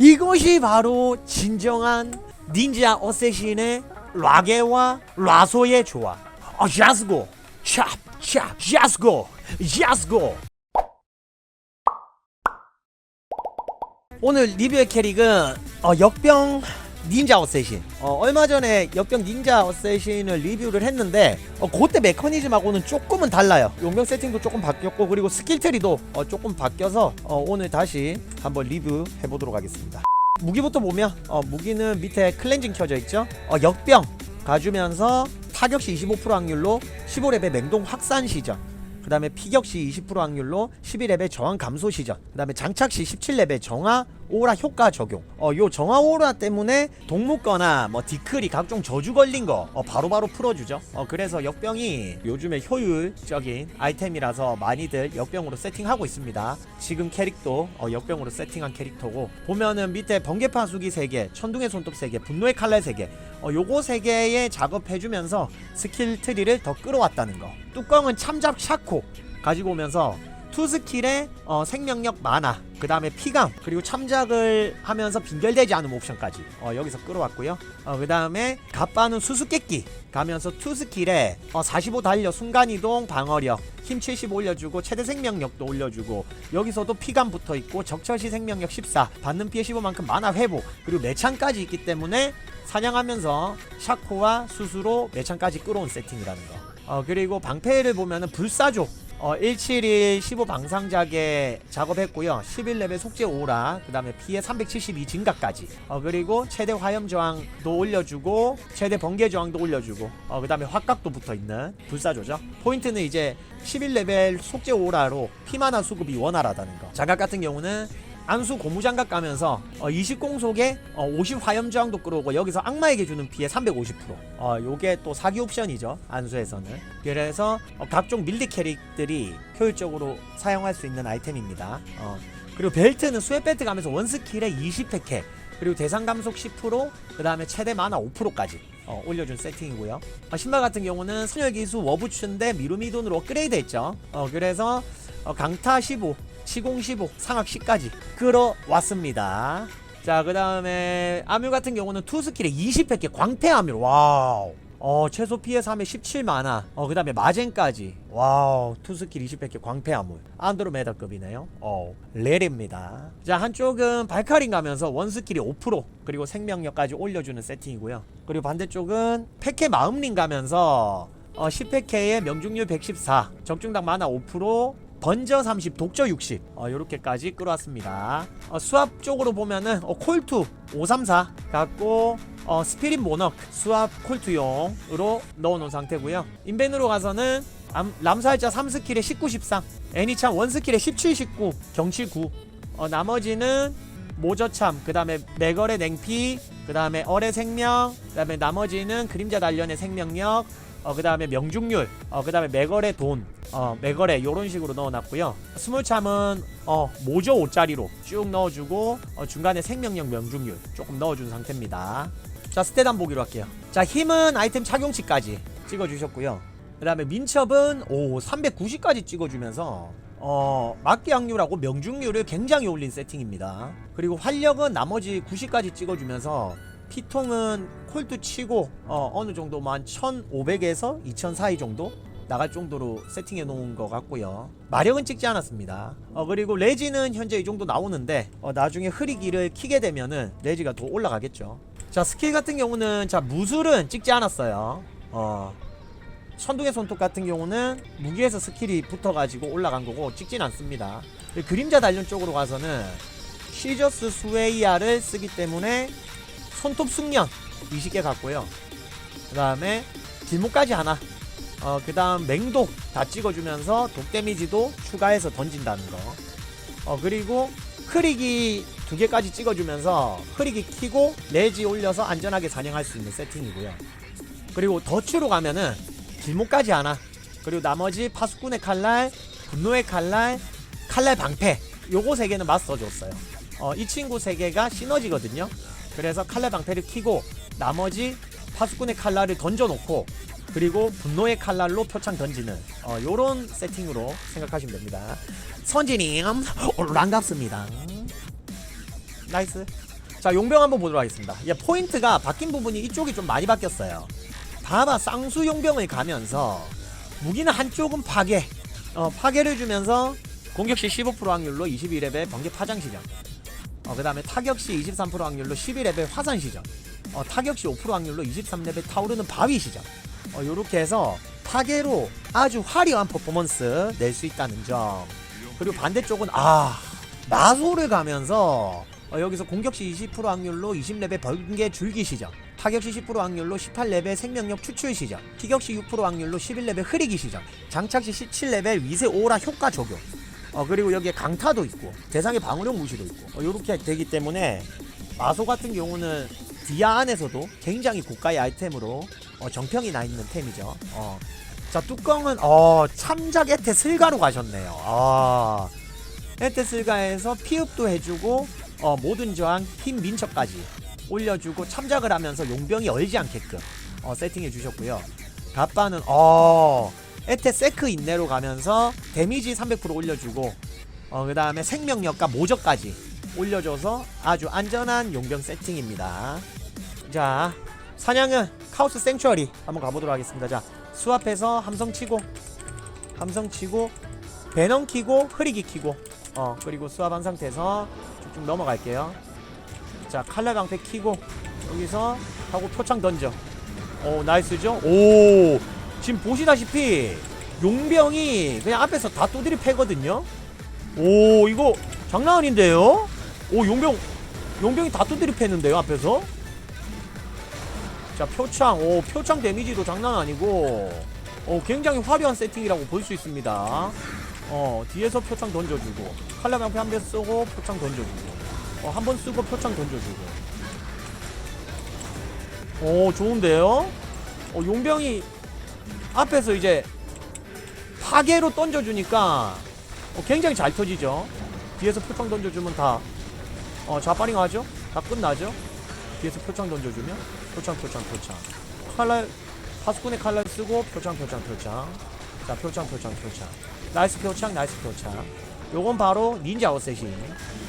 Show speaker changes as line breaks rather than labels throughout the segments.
이것이 바로 진정한 닌자 어쌔신의 라게와 라소의 조화. 아, 야스고, 찹, 찹, 야스고, 야스고. 오늘 리뷰의 캐릭은 어, 역병 닌자 어쌔신. 어, 얼마 전에 역병 닌자 어쌔신을 리뷰를 했는데 어, 그때 메커니즘하고는 조금은 달라요. 용병 세팅도 조금 바뀌었고 그리고 스킬 트리도 어, 조금 바뀌어서 어, 오늘 다시 한번 리뷰 해 보도록 하겠습니다. 무기부터 보면 어, 무기는 밑에 클렌징 켜져 있죠. 어, 역병 가주면서 타격 시 25% 확률로 15렙의 맹동 확산 시전. 그 다음에 피격 시 20% 확률로 11렙의 저항 감소 시전. 그 다음에 장착 시 17렙의 정화 오라 효과 적용. 어, 요 정화 오라 때문에 동무거나 뭐 디클이 각종 저주 걸린 거 어, 바로바로 풀어주죠. 어, 그래서 역병이 요즘에 효율적인 아이템이라서 많이들 역병으로 세팅하고 있습니다. 지금 캐릭도 어, 역병으로 세팅한 캐릭터고 보면은 밑에 번개 파 수기 3개, 천둥의 손톱 3개, 분노의 칼날 3개 어, 요거 3개의 작업해주면서 스킬 트리를 더 끌어왔다는 거. 뚜껑은 참잡 샤코 가지고 오면서 투 스킬의 어, 생명력 만화 그 다음에 피감. 그리고 참작을 하면서 빈결되지 않은 옵션까지 어, 여기서 끌어왔고요. 어, 그 다음에 갑바는 수수께끼 가면서 투 스킬에 어, 45 달려 순간이동 방어력 힘 70 올려주고 최대 생명력도 올려주고 여기서도 피감 붙어있고 적처시 생명력 14 받는 피해 15만큼 만화 회복. 그리고 매창까지 있기 때문에 사냥하면서 샤코와 수수로 매창까지 끌어온 세팅이라는 거. 어, 그리고 방패를 보면은 불사조 어, 171 15 방상작에 작업했고요. 11렙의 속죄 오라, 그 다음에 피해 372 증가까지. 어, 그리고 최대 화염 저항도 올려주고, 최대 번개 저항도 올려주고, 어, 그 다음에 확각도 붙어 있는 불사조죠. 포인트는 이제 11레벨 속죄 오라로 피마나 수급이 원활하다는 거. 장갑 같은 경우는 안수 고무장갑 가면서 어, 20공속에 어, 50 화염 저항도 끌어오고 여기서 악마에게 주는 피해 350% 어, 요게 또 사기 옵션이죠 안수에서는. 그래서 어, 각종 밀리 캐릭들이 효율적으로 사용할 수 있는 아이템입니다. 어, 그리고 벨트는 스웨 벨트 가면서 원스킬에 20팩해. 그리고 대상 감속 10%그 다음에 최대 만화 5%까지 어, 올려준 세팅이고요. 어, 신발 같은 경우는 순혈 기수 워부츠인데 미루미돈으로 업그레이드 했죠. 어, 그래서 어, 강타 15 시공 15 상악 10까지 끌어왔습니다. 자 그 다음에 아뮤 같은 경우는 투 스킬에 20팩에 광패 아뮤 와우. 어 최소 피해 3에 17만화. 어 그 다음에 마젠까지. 와우 투 스킬 20팩에 광패 아물 안드로메다급이네요. 어 레레입니다. 자 한쪽은 발카린 가면서 원 스킬이 5% 그리고 생명력까지 올려주는 세팅이고요. 그리고 반대쪽은 패케 마음링 가면서 어 10팩에 명중률 114 적중당 만화 5% 번저 30, 독저 60 어, 요렇게까지 끌어왔습니다. 어, 수압 쪽으로 보면은 어, 콜투 534 갖고 어, 스피릿 모너크 수압 콜투용으로 넣어놓은 상태고요. 인벤으로 가서는 암, 람살자 3스킬에 19, 13 애니창 1스킬에 17, 19 경칠 9 어, 나머지는 모저참 그 다음에 매걸의 냉피 그 다음에 얼의 생명 그 다음에 나머지는 그림자 단련의 생명력 어, 그 다음에 명중률, 어, 그 다음에 매거래 돈, 어, 매거래 요런 식으로 넣어놨고요. 스몰참은 어, 모조 5짜리로 쭉 넣어주고 어, 중간에 생명력 명중률 조금 넣어준 상태입니다. 자, 스테단 보기로 할게요. 자, 힘은 아이템 착용치까지 찍어주셨고요. 그 다음에 민첩은 오 390까지 찍어주면서 어 막기 확률하고 명중률을 굉장히 올린 세팅입니다. 그리고 활력은 나머지 90까지 찍어주면서 피통은 콜도 치고 어, 어느 정도만 1500에서 2000 사이 정도 나갈 정도로 세팅해 놓은 것 같고요. 마력은 찍지 않았습니다. 어, 그리고 레지는 현재 이 정도 나오는데 어, 나중에 흐리기를 키게 되면은 레지가 더 올라가겠죠. 자 스킬 같은 경우는 자 무술은 찍지 않았어요. 어, 천둥의 손톱 같은 경우는 무기에서 스킬이 붙어가지고 올라간 거고 찍진 않습니다. 그림자 단련 쪽으로 가서는 시저스 스웨이아를 쓰기 때문에 손톱 숙련 20개 갔고요. 그 다음에 길목까지 하나. 어, 그 다음 맹독 다 찍어주면서 독 데미지도 추가해서 던진다는 거. 어, 그리고 흐리기 두 개까지 찍어주면서 흐리기 키고 레지 올려서 안전하게 사냥할 수 있는 세팅이고요. 그리고 덫으로 가면은 길목까지 하나. 그리고 나머지 파수꾼의 칼날, 분노의 칼날, 칼날 방패. 요거 세 개는 마스터 줬어요. 어, 이 친구 세 개가 시너지거든요. 그래서 칼날 방패를 키고 나머지 파수꾼의 칼날을 던져놓고 그리고 분노의 칼날로 표창 던지는 어, 요런 세팅으로 생각하시면 됩니다. 선진님 반갑습니다. 나이스. 자 용병 한번 보도록 하겠습니다. 이제 포인트가 바뀐 부분이 이쪽이 좀 많이 바뀌었어요. 다마 쌍수 용병을 가면서 무기는 한쪽은 파괴, 어, 파괴를 주면서 공격 시 15% 확률로 22레벨 번개 파장 시전. 어, 그 다음에 타격 시 23% 확률로 12레벨 화산 시전. 어, 타격 시 5% 확률로 23레벨 타오르는 바위 시전. 어, 요렇게 해서 파괴로 아주 화려한 퍼포먼스 낼 수 있다는 점. 그리고 반대쪽은 아 마소를 가면서 어, 여기서 공격 시 20% 확률로 20레벨 번개 줄기 시전. 타격 시 10% 확률로 18레벨 생명력 추출 시전. 피격 시 6% 확률로 11레벨 흐리기 시전. 장착 시 17레벨 위세 오라 효과 적용. 어 그리고 여기에 강타도 있고 대상의 방어력 무시도 있고 어, 요렇게 되기 때문에 마소 같은 경우는 디아 안에서도 굉장히 고가의 아이템으로 어, 정평이 나 있는 템이죠. 어. 자 뚜껑은 어 참작 에테 슬가로 가셨네요. 아 에테 슬가에서 피읍도 해주고 어, 모든 저항 힘 민첩까지 올려주고 참작을 하면서 용병이 얼지 않게끔 어, 세팅해 주셨고요. 갑바는 어 에테 세크 인내로 가면서 데미지 300% 올려주고 어, 그 다음에 생명력과 모적까지 올려줘서 아주 안전한 용병 세팅입니다. 자 사냥은 카오스 생츄어리 한번 가보도록 하겠습니다. 자 수압해서 함성 치고 함성 치고 배넌 키고 흐리기 키고 어 그리고 수압한 상태에서 쭉쭉 넘어갈게요. 자 칼날 방패 키고 여기서 하고 표창 던져. 오 나이스죠? 오 지금 보시다시피 용병이 그냥 앞에서 다 또들이 패거든요. 오 이거 장난 아닌데요? 오 용병 용병이 다 또들이 패는데요 앞에서? 자 표창 오 표창 데미지도 장난 아니고 어 굉장히 화려한 세팅이라고 볼 수 있습니다. 어 뒤에서 표창 던져주고 칼날 방패 한 대 쓰고 표창 던져주고 어 한 번 쓰고 표창 던져주고 오 좋은데요? 어 용병이 앞에서 이제 파괴로 던져주니까 어, 굉장히 잘 터지죠. 뒤에서 표창 던져주면 다 어, 자빠링 하죠. 다 끝나죠. 뒤에서 표창 던져주면 표창 표창 표창. 칼날 파수꾼의 칼날 쓰고 표창 표창 표창. 자 표창 표창 표창. 나이스 표창 나이스 표창. 요건 바로 닌자 어쌔신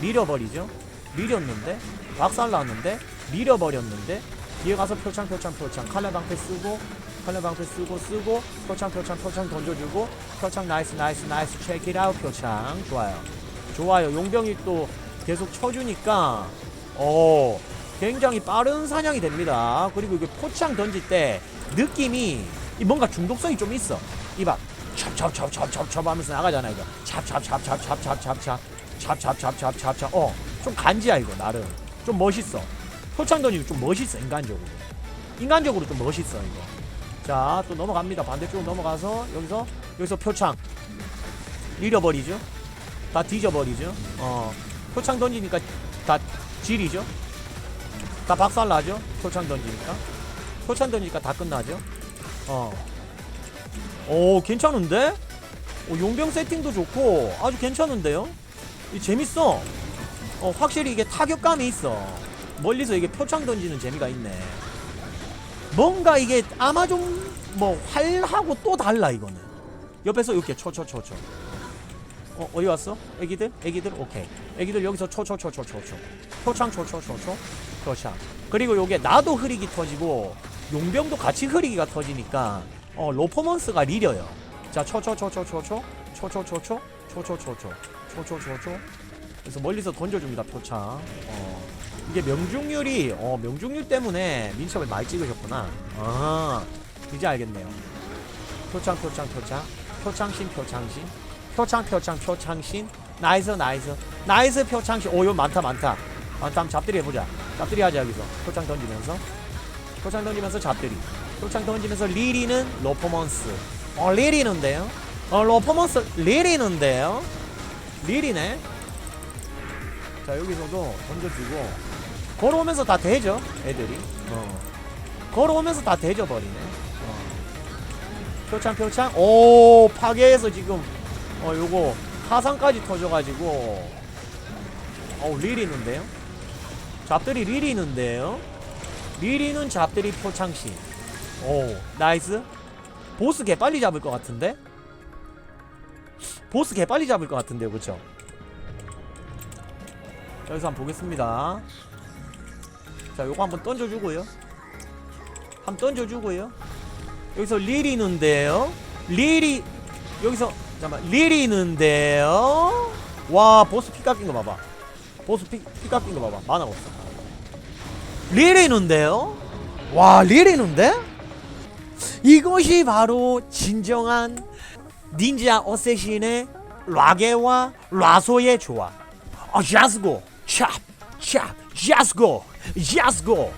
밀어버리죠. 밀었는데 박살 났는데 밀어버렸는데 뒤에 가서 표창 표창 표창. 칼날 방패 쓰고 칼날 방패 쓰고 쓰고 표창 표창 표창 던져주고 표창 나이스 나이스 나이스. 체크 잇 아웃 표창. 좋아요. 좋아요. 용병이 또 계속 쳐주니까 어 굉장히 빠른 사냥이 됩니다. 그리고 이게 포창 던질 때 느낌이 이 뭔가 중독성이 좀 있어. 이봐 찹찹찹찹찹찹 하면서 나가잖아 이거. 찹찹찹찹찹찹찹찹 찹찹찹찹찹찹 어 좀 간지야 이거 나름. 좀 멋있어. 표창 던지고 좀 멋있어 인간적으로. 인간적으로 좀 멋있어 이거. 자 또 넘어갑니다. 반대쪽으로 넘어가서 여기서 여기서 표창. 잃어버리죠? 다 뒤져버리죠? 어 표창 던지니까 다 질이죠 다 박살 나죠? 표창 던지니까. 표창 던지니까 다 끝나죠? 어 오 괜찮은데? 오, 용병 세팅도 좋고 아주 괜찮은데요? 이 재밌어. 어 확실히 이게 타격감이 있어. 멀리서 이게 표창 던지는 재미가 있네. 뭔가 이게 아마존 뭐 활하고 또 달라 이거는. 옆에서 이렇게 초초초초 어 어디 왔어 애기들 애기들 오케이 애기들 여기서 초 초 초 초 초초 표창 초 초 초초 표창 그리고 요게 나도 흐리기 터지고 용병도 같이 흐리기가 터지니까 어 로퍼먼스가 리려요 자 초 초 초 초 초 초 초 초 초 초 초 초 초 초 초 초 초 초 그래서 멀리서 던져줍니다 표창 어 이게 명중률이 어 명중률 때문에 민첩을 많이 찍으셨구나 아 이제 알겠네요 표창 표창 표창 표창신 표창신 표창 표창 표창신. 나이스 나이스. 나이스 표창신. 오요 많다 많다. 한번 잡들이 해보자. 잡들이 하자 여기서. 표창 던지면서. 표창 던지면서 잡들이. 표창 던지면서 리리는 로퍼먼스. 어 리리는데요? 어 로퍼먼스. 리리는데요? 리리네. 자 여기서도 던져주고. 걸어오면서 다 대죠 애들이. 어. 걸어오면서 다 대져 버리네. 어. 표창 표창. 오 파괴해서 지금 어 요거 화상까지 터져가지고. 어우 리리는데요? 잡들이 리리는데요? 리리는 잡들이 표창시. 오 나이스. 보스 개 빨리 잡을 것 같은데? 보스 개 빨리 잡을 것 같은데요 그쵸? 여기서 한번 보겠습니다. 자 요거 한번 던져주고요. 한번 던져주고요. 여기서 리리는데요? 리리 여기서 잠깐만 리리는데요? 와 보스 피 깎인 거 봐봐. 보스 피, 피 깎인 거 봐봐. 만화가 없어. 리리는데요? 와 리리는데? 이것이 바로 진정한 닌자 어쌔신의 라게와 라소의 조합 아찹 찹, 자스고. 자스고